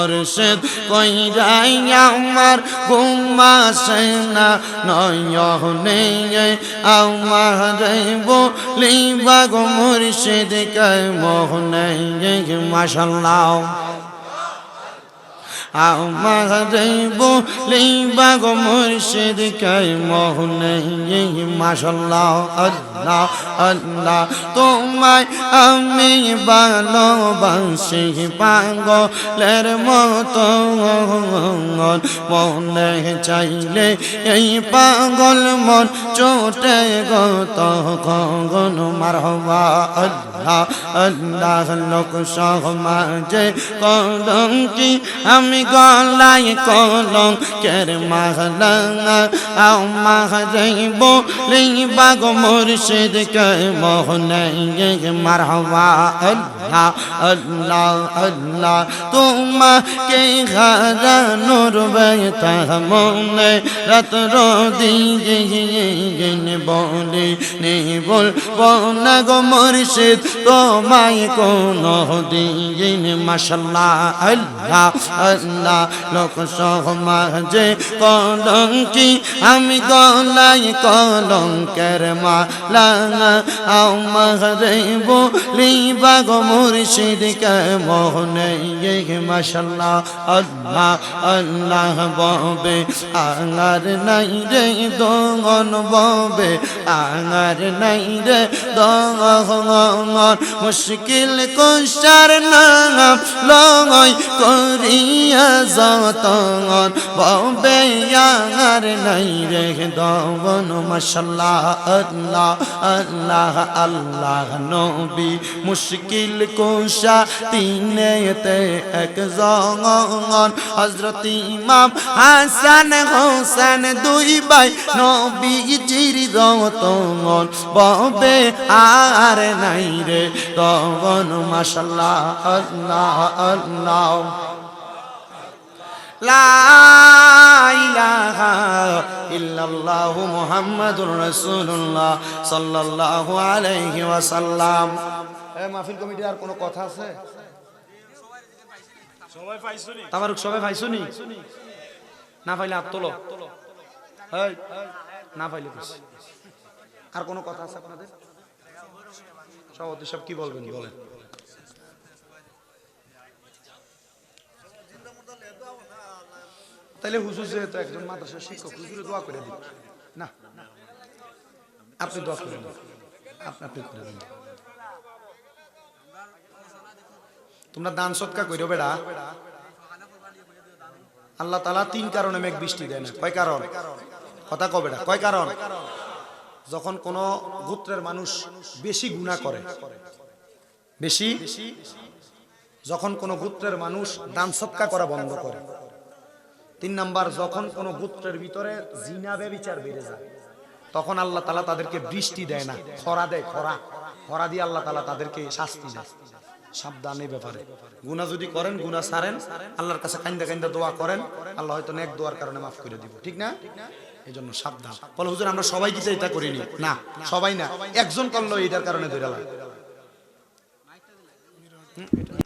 মুর্শিদ কইরাই আমার ঘুমাসে না নয়নে আমার বলিবা গো মুর্শিদ কে মোহনে মাশাল্লাহ। আমার বলিবা গো মুর্শিদ কে মোহনে মাশাল্লাহ আল্লাহ আল্লাহ তোমায় আমি ভালোবাসি পাগলের মতো মনে চাইলে এই পাগল মন চোটে গত গন মারহবা আল্লাহ আল্লাহ লোক সমাজে কলম কি আমি গলায় কলম কের মাহলা আমার বলি বাগ মুর্শিদ কে মোহনে মারহবা। আল্লাহ আল্লাহ আল্লাহ, তোমাকে হারানোর বেতা মনে রাত্র দিন বলে নে বল বনা গো মুর্শিদ, তোমায় কোন দিন মাশাল্লাহ আল্লাহ আল্লাহ লোক সমাজে কলঙ্কি, আমি গলায় কলঙ্কের মালা আমারে বলি মোহনে মাশাল্লাহ আল্লাহ আল্লাহ ববে আঙার নাই রে দঙ্গন ববে আঙার নাই রে দঙ্গন মুশকিল কুশার নাম লয় করিয়া যতন ববে আঙার নাই রে দঙ্গন মাশাল্লাহ, আল্লাহ আল্লাহ আল্লাহ, নবী, মুশকিল কুশা তিনেতে এক জঙ্গন হজরত ইমাম হাসান, হোসেন, দুই ভাই, নবীজির রতন, ববে আর নাই রে তখন মাশাল্লাহ, আল্লাহ আল্লাহ। ইল্লাল্লাহু মুহাম্মাদুর রাসূলুল্লাহ সাল্লাল্লাহু আলাইহি ওয়াসাল্লাম। এ মাহফিল কমিটি আর কোনো কথা আছে? সবাই পাইছনি? তাবারুক সবাই পাইছনি? না পাইলে হাত তোলো। এই, না পাইলে। আর কোনো কথা আছে আপনাদের? সভাপতি সব কি বলবেন বলেন। তাহলে হুজুর যেহেতু একজন মাদ্রাসার শিক্ষক, হুজুরে দোয়া করে দিন। না আপনি দোয়া করে আপনি আপনি করে দিন তোমরা দান সৎকা কইরো বেড়া। আল্লাহ তালা তিন কারণে মেঘ বৃষ্টি দেয় না। কয় কারণ? কথা কবে না কয় কারণ? যখন কোন গোত্রের মানুষ বেশি গুণা করে, বেশি, যখন কোন গোত্রের মানুষ দান সৎকা করা বন্ধ করে তিন নাম্বার, যখন কোন গোত্রের ভিতরে জিনা, ব্যবিচার বেড়ে যায়, তখন আল্লাহ তালা তাদেরকে বৃষ্টি দেয় না, খরা দেয়, খরা। খরা দিয়ে আল্লাহ তালা তাদেরকে শাস্তি দেয়। সাবধান ব্যাপারে। গুনা যদি করেন গুনা সারেন, আল্লাহর কাছে কান্দা কান্দা দোয়া করেন, আল্লাহ হয়তো নেক দোয়ার কারণে মাফ করে দিব। ঠিক না? এই জন্য সাবধান। বলে, হুজুর, আমরা সবাই কিছু এটা করিনি? না, সবাই না। একজন করল এটার কারণে ধরে